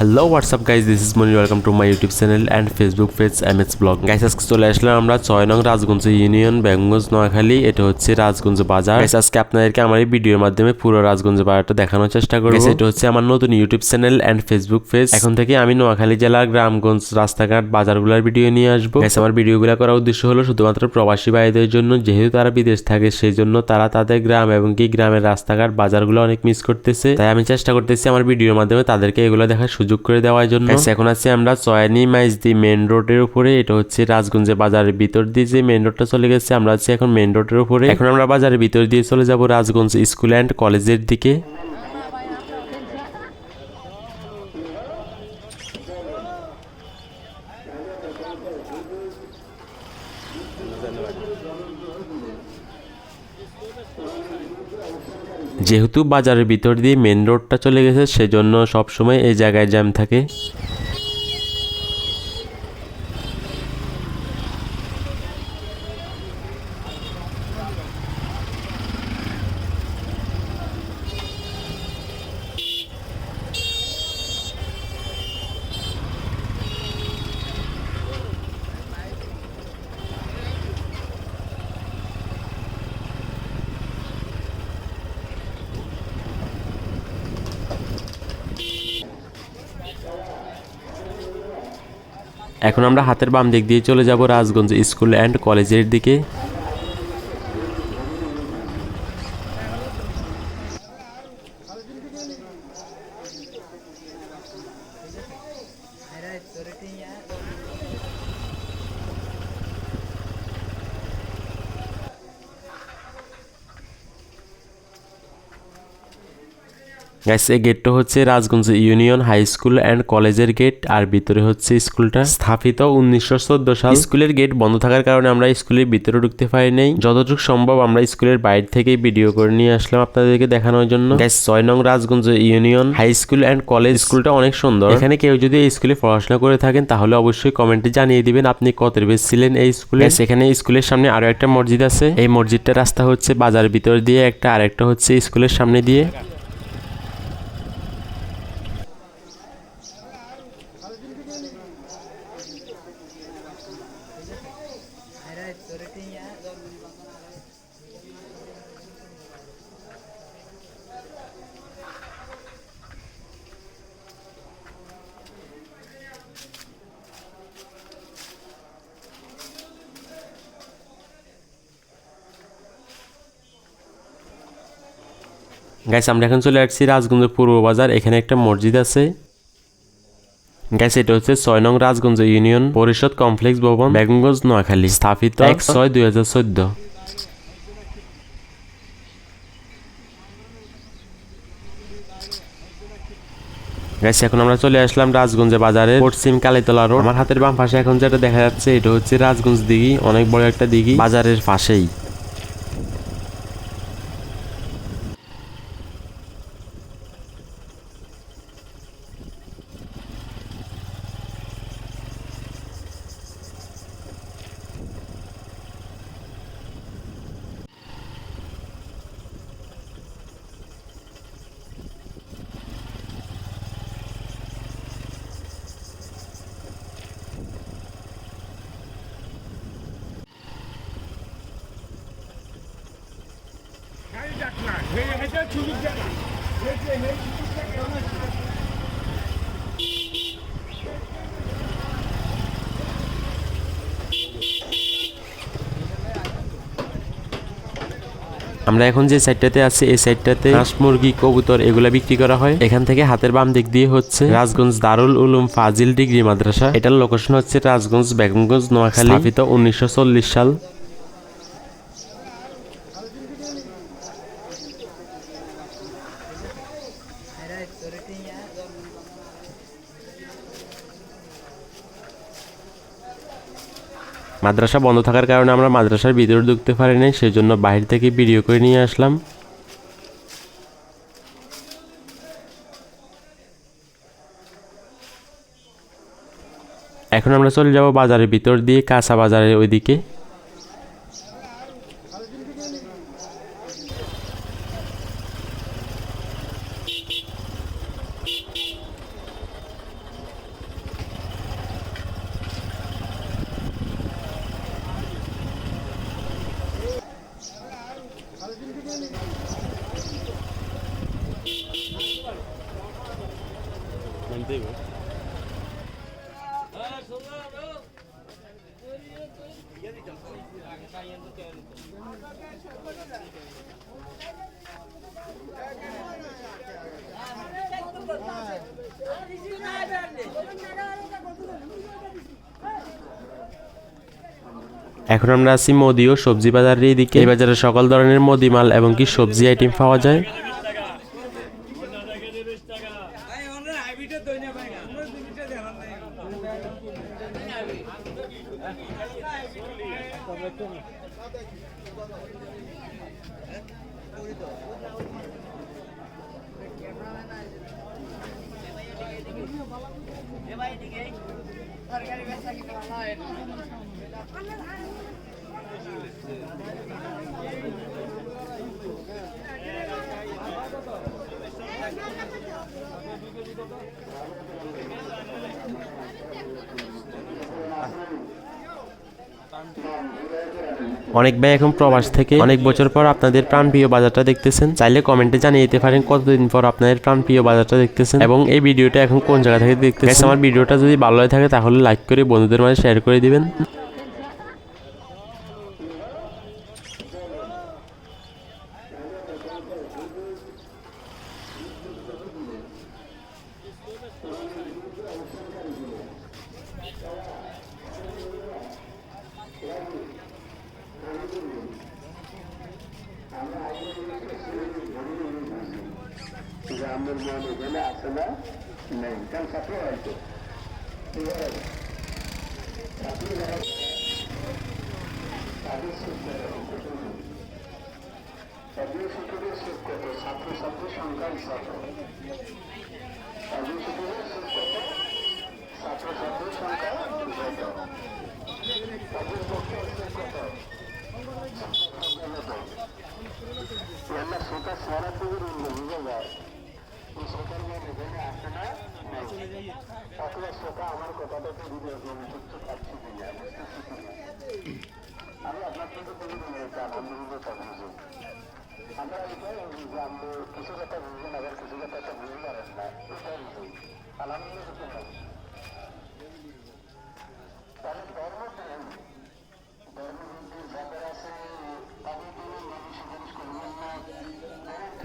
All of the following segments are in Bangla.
Hello WhatsApp guys this is Moni welcome to my YouTube channel and Facebook page M S blog guys আজকে চলে আসলাম আমরা ছয় নং রাজগঞ্জ ইউনিয়ন বেঙ্গঞ্জ নোয়াখালী এটা হচ্ছে রাজগঞ্জ বাজার। Guys, আজকে আপনাদেরকে আমার এই ভিডিওর মাধ্যমে পুরো রাজগঞ্জ বাজারটা দেখানোর চেষ্টা করব। এটা হচ্ছে আমার নতুন YouTube channel and Facebook page এখন থেকে আমি নোয়াখালী জেলার গ্রামগঞ্জ রাস্তাঘাট বাজারগুলোর ভিডিও নিয়ে আসব। Guys, আমার ভিডিওগুলো করার উদ্দেশ্য হলো শুধুমাত্র প্রবাসী ভাইদের জন্য। যেহেতু তারা বিদেশ থাকে সেই জন্য তারা তাদের গ্রাম এবং কি গ্রামের রাস্তাঘাট বাজারগুলো অনেক মিস করতেছে। তাই আমি চেষ্টা করতেছি আমার ভিডিওর মাধ্যমে তাদেরকে এগুলো দেখার সুযোগ করে দেওয়ার জন্য। এখন আছে আমরা চয়নি মাইজদি মেন রোডের উপরে। এটা হচ্ছে রাজগঞ্জে বাজারের ভিতর দিয়ে যে মেন রোডটা চলে গেছে, আমরা আছি এখন মেন রোডের উপরে। এখন আমরা বাজারের ভিতর দিয়ে চলে যাব রাজগঞ্জ স্কুল অ্যান্ড কলেজের দিকে। যেহেতু বাজারের ভিতর দিয়ে মেন রোডটা চলে গেছে সেজন্য সবসময় এই জায়গায় জ্যাম থাকে। এখন আমরা হাতের বাম দিক দিয়ে চলে যাব রাজগঞ্জ স্কুল অ্যান্ড কলেজের দিকে। গাইস এই গেটটা হচ্ছে Rajganj union high school and কলেজের গেট আর ভিতরে হচ্ছে স্কুলটা স্থাপিত উনিশশো চোদ্দ সাল। স্কুলের গেট বন্ধ থাকার কারণে আমরা স্কুলের ভিতরে ঢুকতে পারি নাই। যতটুকু সম্ভব আমরা স্কুলের বাইরে থেকেই ভিডিও করে নিয়ে আসলাম আপনাদেরকে দেখানোর জন্য। গাইস ছয় নং Rajganj union high school and college. স্কুলটা অনেক সুন্দর। এখানে কেউ যদি এই স্কুলে পড়াশোনা করে থাকেন, তাহলে অবশ্যই কমেন্টে জানিয়ে দিবেন আপনি কত বেশ ছিলেন এই স্কুলে। এখানে স্কুলের সামনে আরও একটা মসজিদ আছে। এই মসজিদটা রাস্তা হচ্ছে বাজার ভিতর দিয়ে, একটা আরেকটা হচ্ছে স্কুলের সামনে দিয়ে। গাইস আমরা এখন চলে আসছি রাজগঞ্জ পূর্ব বাজার। এখানে একটা মসজিদ আছে। গাইস এটা হচ্ছে ছয় নং রাজগঞ্জ ইউনিয়ন পরিষদ কমপ্লেক্স ভবন বেগমগঞ্জ নোয়াখালী। স্থাপিত এক ছয় দুই হাজার চোদ্দ। গাইস এখন আমরা চলে আসলাম রাজগঞ্জে বাজারে পশ্চিম কালীতলা রোড। আমার হাতের বাম পাশে এখন যেটা দেখা যাচ্ছে এটা হচ্ছে রাজগঞ্জ দিঘি অনেক বড় একটা দিঘি বাজারের পাশেই। আমরা এখন যে সাইডটাতে আছি এই সাইডটাতে হাঁস মুরগি কবুতর এগুলা বিক্রি করা হয়। এখান থেকে হাতের বাম দিক দিয়ে হচ্ছে রাজগঞ্জ দারুল উলুম ফাজিল ডিগ্রি মাদ্রাসা। এটার লোকেশন হচ্ছে রাজগঞ্জ বেগমগঞ্জ নোয়াখালী। স্থাপিত উনিশশো চল্লিশ সাল। মাদ্রাসা বন্ধ থাকার কারণে আমরা মাদ্রাসার ভিতরে ঢুকতে পারি সেই জন্য বাইরে থেকে ভিডিও করে নিয়ে আসলাম। এখন আমরা চলে যাব বাজারের ভিতর দিয়ে কাঁচা বাজারের ওইদিকে। এখন আমরা আছি মুদি ও সবজি বাজারের এদিকে এই বাজারে সকল ধরনের মুদি মাল এবং কি সবজি আইটেম পাওয়া যায়। সরকারি অনেক ভাই এখন প্রবাস থেকে অনেক বছর পর আপনাদের প্রাণপ্রিয় বাজারটা দেখতেছেন। চাইলে কমেন্টে জানিয়ে দিতে পারেন কতদিন পর আপনাদের প্রাণপ্রিয় বাজারটা দেখতেছেন এবং এই ভিডিওটা এখন কোন জায়গা থেকে দেখতেছেন। আমার ভিডিওটা যদি ভালো হয়ে থাকে তাহলে লাইক করে বন্ধুদের মাঝে শেয়ার করে দিবেন। না নেই কারণ ছাত্র হয়তো জাতীয় শিক্ষকের সুখ কত ছাত্রছাত্রীর সংখ্যা হিসাবে জাতীয় শিক্ষকের সুখ কত ছাত্রছাত্রীর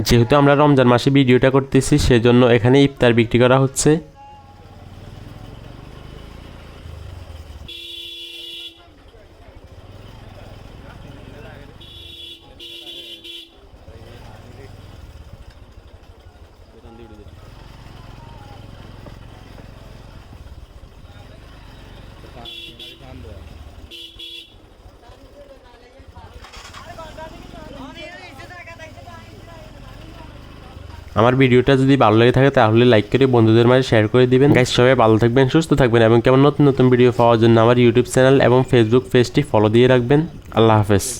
যেহেতু আমরা রমজান মাসে ভিডিওটা করতেছি সেজন্য এখানে ইফতার বিক্রি করা হচ্ছে। আমার ভিডিওটা যদি ভালো লেগে থাকে তাহলে লাইক করে বন্ধুদের মাঝে শেয়ার করে দিবেন। গাইস সবাই ভালো থাকবেন, সুস্থ থাকবেন এবং কেমন নতুন নতুন ভিডিও পাওয়ার জন্য আমার ইউটিউব চ্যানেল এবং ফেসবুক পেজটি ফলো দিয়ে রাখবেন। আল্লাহ হাফেজ।